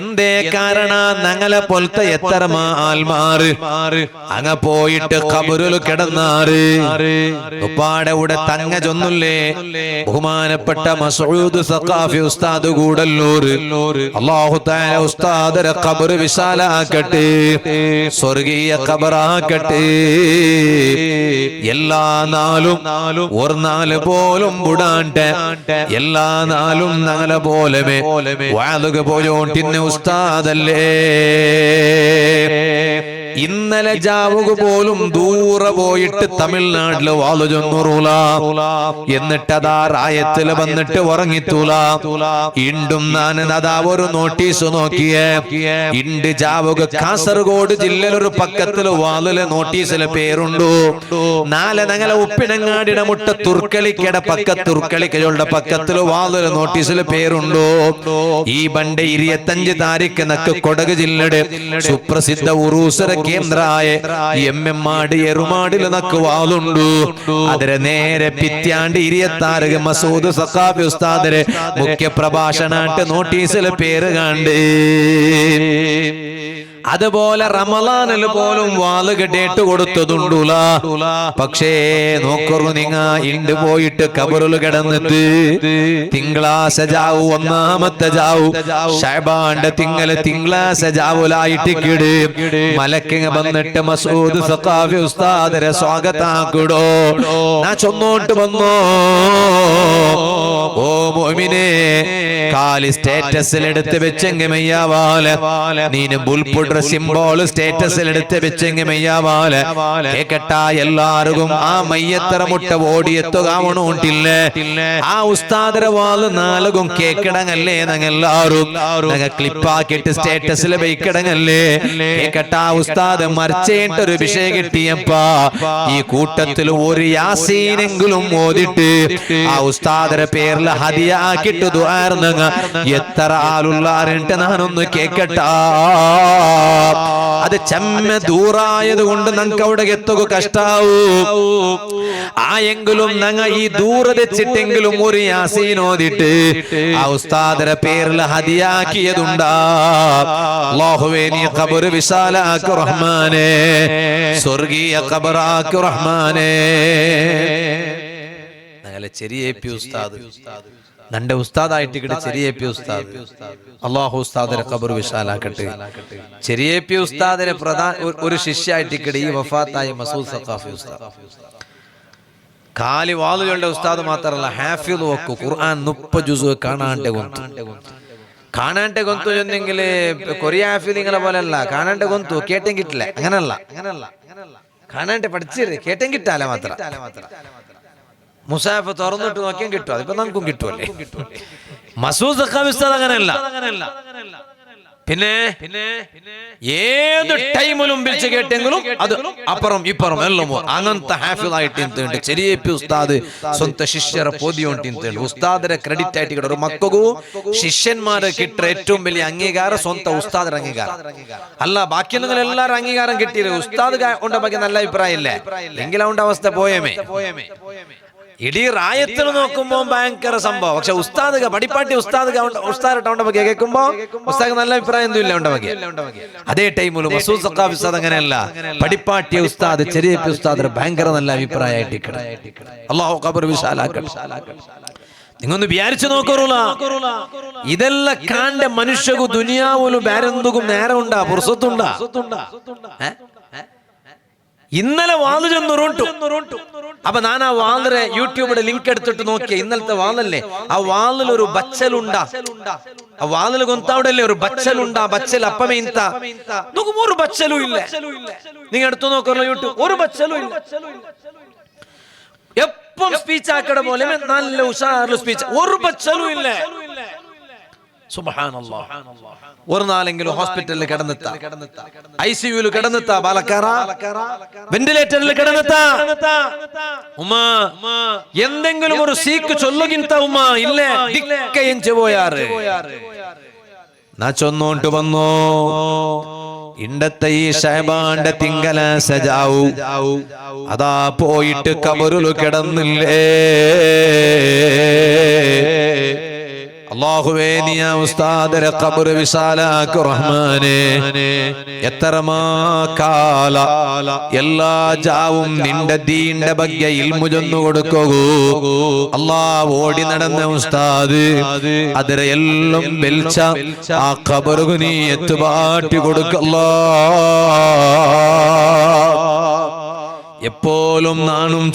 എന്തേ കാരണ ഞങ്ങളെ പോലത്തെ എത്ര ആൽമാറ് അങ്ങ പോയിട്ട് കബുരുൽ കിടന്നാറ്. ഉപ്പാടെ ഇവിടെ തങ്ങ ചൊന്നുല്ലേ ബഹുമാനപ്പെട്ട മസൂദ് സഖാഫി ഉസ്താദ് കൂടല്ലൂർ. അള്ളാഹു താല ഉസ്താദര കബർ വിശാലാക്കട്ടെ. സ്വർഗീയ കബറാക്കട്ടെ എല്ലാ നാളും ഒരു നാല് പോലും വിടാണ്ട്. എല്ലാ നാളും ഞങ്ങളെ പോലെ വാതുക പോയോണ്ടിന്നെ ഉസ്താദല്ലേ? ഇന്നലെ ജാവുക പോലും ദൂരെ പോയിട്ട് തമിഴ്നാട്ടിൽ വാളു ചൊന്നുറൂല. എന്നിട്ട് അതാ റായത്തിൽ വന്നിട്ട് ഉറങ്ങിത്തൂല. ഇണ്ടും ഞാൻ അതാ ഒരു നോട്ടീസ് നോക്കിയേ. ഇണ്ട് ജാവുക കാസർഗോഡ് ജില്ലയിൽ ഒരു പക്കത്തിൽ വാളിൽ നോട്ടീസിലെ പേരുണ്ടു. നാല് ഞങ്ങളെ ഉപ്പിനങ്ങാടിയുടെ മുട്ട തുർക്കളിക്കട പക്ക തുർക്കളിക്കയുടെ പക്കത്തിൽ വാളിൽ നോട്ടീസിൽ പേരുണ്ടോ. ഈ ബണ്ട് ഇരുപത്തഞ്ച് താരിക്ക് നക്ക് കൊടക് ജില്ലയുടെ സുപ്രസിദ്ധ ഉറൂസര കേന്ദ്രായ എം എം മാട് എറുമാടിൽ നക്കുവാളുണ്ടു അതിരെ നേരെ പിത്യാണ്ട് ഇരിയത്താരക മസൂദ് സഖാഫി ഉസ്താദരെ മുഖ്യ പ്രഭാഷണാട്ട് നോട്ടീസിൽ പേര് കണ്ട്. അതുപോലെ റമലാനിൽ പോലും വാൽ കെട്ടിട്ട് കൊടുത്തതുണ്ടൂല. പക്ഷേ നോക്കറു നിങ്ങ ഇണ്ട് പോയിട്ട് കബറിൽ കിടന്നിട്ട് തിങ്കളാശ ജാവു ഒന്നാമത്തെ ജാവു. ഷൈബാന്റെ തിങ്കൾ തിങ്കളാശ ജാവുലായിട്ട് കിട്. മലക്കിങ് വന്നിട്ട് മസൂദ് സഖാഫി ഉസ്താദരെ സ്വാഗതാക്കിടോ. ഞാൻ ചൊന്നോട്ട് വന്നോ. ഓ മോമിനെ കാലി സ്റ്റേറ്റസിൽ എടുത്ത് വെച്ചെങ്കിൽ മെയ്യാവാൽ. നീന് ബുൾപുഡ്ര സിംബോൾ സ്റ്റേറ്റസിൽ എടുത്ത് വെച്ചെങ്കിൽ മെയ്യാവാൽ. കേക്കട്ട എല്ലാവർക്കും ആ മയ്യത്തറ മുട്ട ഓടിയെത്തുകാവണോണ്ടില്ലേ? ആ ഉസ്താദര വാൾ നാലുകും കേക്കിടങ്ങല്ലേ ഞങ്ങെല്ലാരും ഞങ്ങ ക്ലിപ്പാക്കിയിട്ട് സ്റ്റേറ്റസിൽ വെയ്ക്കിടങ്ങല്ലേ? കേക്കട്ട ഉസ്താദ് മറിച്ചേണ്ട ഒരു വിഷയം കിട്ടിയപ്പാ. ഈ കൂട്ടത്തിൽ ഒരു യാസീനെങ്കിലും ഓതിട്ട് ആ ഉസ്താദര പേരിൽ ഹതിയാക്കിട്ട് ദ്വാർന്നങ്ങ എത്ര ആളുള്ളാരുണ്ട് ഞാനൊന്ന് കേക്കട്ട. അത് ചെമ്മ ദൂറായത് കൊണ്ട് നമുക്ക് അവിടെ എത്തുക കഷ്ടാവൂ. ആയെങ്കിലും ഞങ്ങ ഈ ദൂരെ വെച്ചിട്ടെങ്കിലും ഒരു യാസീൻ ഓതിട്ട് ആ ഉസ്താദിന്റെ പേരിൽ ഹതിയാക്കിയതുണ്ടാ നീ ഖബർ വിശാലാക്ക് റഹ്മാനേ. സ്വർഗീയ ഖബറാക്ക് റഹ്മാനേ. ഞങ്ങളെ ചെറിയ പി ഉസ്താദ്. നന്റെ ഉസ്താദായിട്ട് ഇവിടെ ചെറിയ പി ഉസ്താദ്. അള്ളാഹു ഉസ്താദിനെ കബർ വിശാലാക്കട്ടെ. ചെറിയ പി ഉസ്താദിനെ പ്രധാന ഒരു- ശിഷ്യായിട്ട് ഇവിടെ ഈ വഫാത്തായി മസൂദ് സഖാഫി ഉസ്താദ്. കാലി വാളുകളുടെ ഉസ്താദ് മാത്രമല്ല ഹാഫിദ് വക്കു ഖുർആൻ മുപ്പ ജുസു കാണാണ്ട് കൊന്തു. കാണാണ്ട് കൊന്തു. എന്നെങ്കിൽ കൊറിയ ഹാഫിദിങ്ങളെ പോലെയല്ല കാണാണ്ട് കൊന്തു കേട്ടം കിട്ടില്ല. അങ്ങനല്ല. അങ്ങനല്ല. കാണാണ്ട് പഠിച്ചിര് കേട്ടെങ്കിട്ടാലേ കിട്ടാല മാത്രം. മുസാഫ് തുറന്നിട്ട് നോക്കിയാൽ കിട്ടും അതിപ്പോ നമുക്കും കിട്ടുമല്ലേ മസൂദ് അങ്ങനെയല്ല പിന്നെ പിന്നെ ഏത് ടൈമിലും വിളിച്ച് കേട്ടെങ്കിലും അത് അപ്പുറം ഇപ്പുറം എല്ലാം അങ്ങനത്തെ ഹാഫിളായിട്ട് ചെറിയ ഉസ്താദ് സ്വന്തം ശിഷ്യരെ പോതിയോണ്ട് ഉസ്താദരെ ഉസ്താദിനെ ക്രെഡിറ്റ് ആയിട്ട് കിട്ടും ഒരു ശിഷ്യന്മാരെ കിട്ടുക ഏറ്റവും വലിയ അംഗീകാരം സ്വന്തം ഉസ്താദിന്റെ അംഗീകാരം അല്ല ബാക്കിയുള്ള എല്ലാവരും അംഗീകാരം കിട്ടിയില്ലേ ഉസ്താദ് ഉണ്ടാക്കിയ നല്ല അഭിപ്രായമില്ലേ എങ്കിലും അവസ്ഥ പോയമേ ഇടീ റായത്തിൽ നോക്കുമ്പോ ഭയങ്കര സംഭവം. പക്ഷെ ഉസ്താദ് പടിപ്പാട്ടി ഉസ്താദ് ഉസ്താദ് കേൾക്കുമ്പോ ഉസ്താദ് നല്ല അഭിപ്രായം ഒന്നും ഇല്ല ഉണ്ടമൊക്കെ അതേ ടൈമിലും മസൂദ് സക്കാഫ് ഉസ്താദ് അങ്ങനെയല്ല. പടിപ്പാട്ടിയ ഉസ്താദ് ചെറിയ ഉസ്താദ് ഭയങ്കര നല്ല അഭിപ്രായം അള്ളാഹു കബർ വിശാലാക്കൽ നിങ്ങൊന്ന് വിചാരിച്ചു നോക്കറൂല ഇതെല്ലാം കാണ്ട മനുഷ്യകു ദുനിയാവുലും ബാരന്തുകും നേരം ഉണ്ടാ പുറത്തുണ്ടാ ഇന്നലെ വാതു ചെന്നുരുണ്ടു അപ്പൊ ഞാൻ ആ വാലിനെ യൂട്യൂബിന്റെ ലിങ്ക് എടുത്തിട്ട് നോക്കിയ ഇന്നലത്തെ വാളല്ലേ? ആ വാളിൽ ഒരു ബച്ചലുണ്ട. ആ വാളിൽ കൊന്താവിടല്ലേ ഒരു ബച്ചലുണ്ട ബച്ചൽ അപ്പമേ ഇന്ത നോക്കുമ്പോ ഒരു ബച്ചലും ഇല്ല. നിങ്ങൾ എടുത്തു നോക്കല്ലോ യൂട്യൂബ്. ഒരു ബച്ചലും ഇല്ല. എപ്പം സ്പീച്ച് ആക്കട പോലെ നല്ല ഉഷാറിൽ സ്പീച്ച് ഒരു ബച്ചലും ഇല്ല. ഒരു നാലെങ്കിലും ഹോസ്പിറ്റലിൽ കിടന്നെത്താ. ഐ സിയുയിൽ കിടന്നെത്താ പാലക്കാറ വെന്റിലേറ്ററിൽ കിടന്നെത്താ. ഉമ്മ എന്തെങ്കിലും ഒരു സീക്ക് ചൊല്ലുകിന്ത ഉമ്മ ഇല്ലേ? ഡിക്കയഞ്ചു പോയാറ്. നാ ചൊന്നോണ്ട് വന്നോ. ഇണ്ടത്തെ ഈ ഷഹബാന്റെ തിങ്കല സജാവു. അതാ പോയിട്ട് കബറുലു കിടന്നില്ലേ. അള്ളാഹുവേ നീ ഉസ്താദരെ ഖബർ വിശാലാക്കു റഹ്മാനെ. എത്രമാകാല എല്ലാ ജാവും നിന്റെ ദീന്റെ ബഗ്യ ഇൽമു ചൊന്നു കൊടുക്കൂ. അല്ലാ ഓടി നടന്ന ഉസ്താദ് അതിരെ എല്ലാം വെൽച്ച ആ ഖബറുകു നീ എത്തുപാട്ടി കൊടുക്കല്ലോ എപ്പോഴും നാണും